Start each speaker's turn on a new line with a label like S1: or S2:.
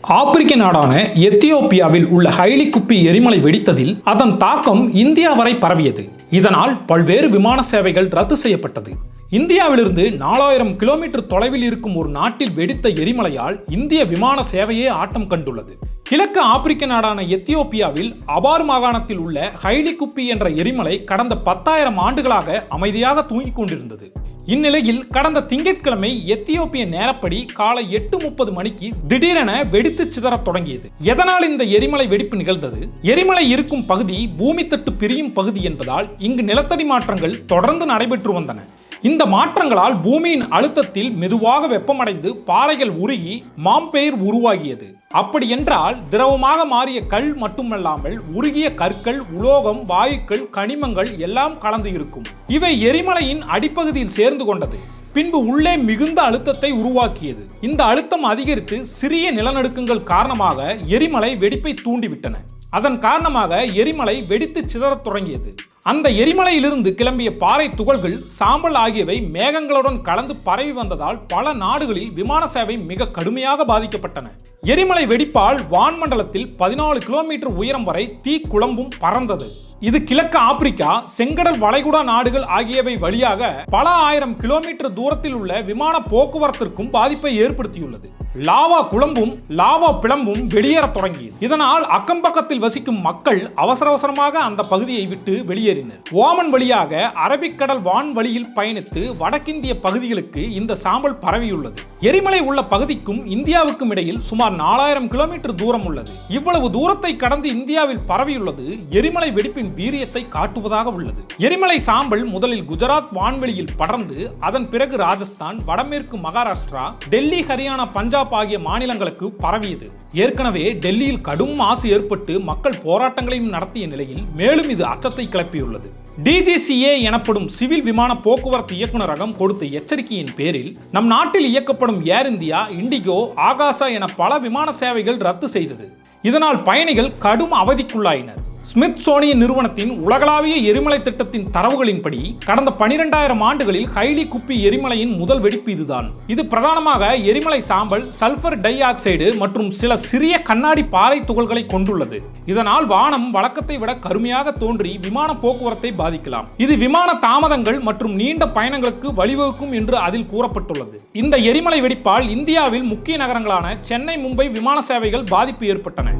S1: ஆப்பிரிக்க நாடான எத்தியோப்பியாவில் உள்ள ஹைலி குப்பி எரிமலை வெடித்ததில் அதன் தாக்கம் இந்தியா வரை பரவியது. இதனால் பல்வேறு விமான சேவைகள் ரத்து செய்யப்பட்டது. இந்தியாவிலிருந்து நாலாயிரம் கிலோமீட்டர் தொலைவில் இருக்கும் ஒரு நாட்டில் வெடித்த எரிமலையால் இந்திய விமான சேவையே ஆட்டம் கண்டுள்ளது. கிழக்கு ஆப்பிரிக்க நாடான எத்தியோப்பியாவில் அபார் மாகாணத்தில் உள்ள ஹைலி குப்பி என்ற எரிமலை கடந்த பத்தாயிரம் ஆண்டுகளாக அமைதியாக தூங்கிக் கொண்டிருந்தது. இந்நிலையில் கடந்த திங்கட்கிழமை எத்தியோப்பிய நேரப்படி காலை எட்டு முப்பது மணிக்கு திடீரென வெடித்து சிதறத் தொடங்கியது. எதனால் இந்த எரிமலை வெடிப்பு நிகழ்ந்தது? எரிமலை இருக்கும் பகுதி பூமி தட்டு பிரியும் பகுதி என்பதால் இங்கு நிலத்தடி மாற்றங்கள் தொடர்ந்து நடைபெற்று வந்தன. இந்த மாற்றங்களால் பூமியின் அழுத்தத்தில் மெதுவாக வெப்பமடைந்து பாறைகள் உருகி மாம்பெயர் உருவாகியது. அப்படி என்றால் திரவமாக மாறிய கல் மட்டுமல்லாமல் உருகிய கற்கள் உலோகம் வாயுக்கள் கனிமங்கள் எல்லாம் கலந்து இருக்கும். இவை எரிமலையின் அடிப்பகுதியில் சேர்ந்து கொண்டது. பின்பு உள்ளே மிகுந்த அழுத்தத்தை உருவாக்கியது. இந்த அழுத்தம் அதிகரித்து சிறிய நிலநடுக்கங்கள் காரணமாக எரிமலை வெடிப்பை தூண்டிவிட்டன. அதன் காரணமாக எரிமலை வெடித்து சிதறத் தொடங்கியது. அந்த எரிமலையிலிருந்து கிளம்பிய பாறை துகள்கள் சாம்பல் ஆகியவை மேகங்களுடன் கலந்து பரவி வந்ததால் பல நாடுகளில் விமான சேவை மிக கடுமையாக பாதிக்கப்பட்டன. எரிமலை வெடிப்பால் வான்மண்டலத்தில் பதினாலு கிலோமீட்டர் உயரம் வரை தீ குழம்பும் பறந்தது. இது கிழக்கு ஆப்பிரிக்கா செங்கடல் வளைகுடா நாடுகள் ஆகியவை வழியாக பல ஆயிரம் கிலோமீட்டர் தூரத்தில் உள்ள விமான போக்குவரத்திற்கும் பாதிப்பை ஏற்படுத்தியுள்ளது. லாவா குழம்பும் லாவா பிளம்பும் வெளியேறத் தொடங்கியது. இதனால் அக்கம்பக்கத்தில் வசிக்கும் மக்கள் அவசர அவசரமாக அந்த பகுதியை விட்டு வெளியேறினர் ஓமன் வழியாக அரபிக்கடல் வான்வழியில் பயணித்து வடக்கிந்திய பகுதிகளுக்கு இந்த சாம்பல் பரவியுள்ளது. எரிமலை உள்ள பகுதிக்கும் இந்தியாவுக்கும் இடையில் சுமார் நாலாயிரம் கிலோமீட்டர் தூரம் உள்ளது. இவ்வளவு தூரத்தை கடந்து இந்தியாவில் பரவியுள்ளது எரிமலை வெடிப்பின் வீரியத்தை காட்டுவதாக உள்ளது. எரிமலை சாம்பல் முதலில் குஜராத் வான்வெளியில் படர்ந்து அதன் பிறகு ராஜஸ்தான் வடமேற்கு மகாராஷ்டிரா டெல்லி ஹரியானா பஞ்சாப் ஆகிய மாநிலங்களுக்கு பரவியது. ஏற்கனவே டெல்லியில் கடும் மாசு ஏற்பட்டு மக்கள் போராட்டங்களையும் நடத்திய நிலையில் மேலும் இது அச்சத்தை கிளப்பி கிளப்பியுள்ளது டிஜிசிஏ எனப்படும் சிவில் விமான போக்குவரத்து இயக்குநரகம் கொடுத்த எச்சரிக்கையின் பேரில் நம் நாட்டில் இயக்கப்படும் ஏர் இந்தியா இண்டிகோ ஆகாசா என பல விமான சேவைகள் ரத்து செய்தது. இதனால் பயணிகள் கடும் அவதிக்குள்ளாயினர். ஸ்மித் சோனிய நிறுவனத்தின் உலகளாவிய எரிமலை திட்டத்தின் தரவுகளின்படி கடந்த பனிரெண்டாயிரம் ஆண்டுகளில் ஹைலி குப்பி எரிமலையின் முதல் வெடிப்பு இதுதான். இது பிரதானமாக எரிமலை சாம்பல் சல்பர் டை ஆக்சைடு மற்றும் சில சிறிய கண்ணாடி பாறை துகள்களை கொண்டுள்ளது. இதனால் வானம் வழக்கத்தை விட கருமையாக தோன்றி விமான போக்குவரத்தை பாதிக்கலாம். இது விமான தாமதங்கள் மற்றும் நீண்ட பயணங்களுக்கு வழிவகுக்கும் என்று அதில் கூறப்பட்டுள்ளது. இந்த எரிமலை வெடிப்பால் இந்தியாவில் முக்கிய நகரங்களான சென்னை மும்பை விமான சேவைகள் பாதிப்பு ஏற்பட்டன.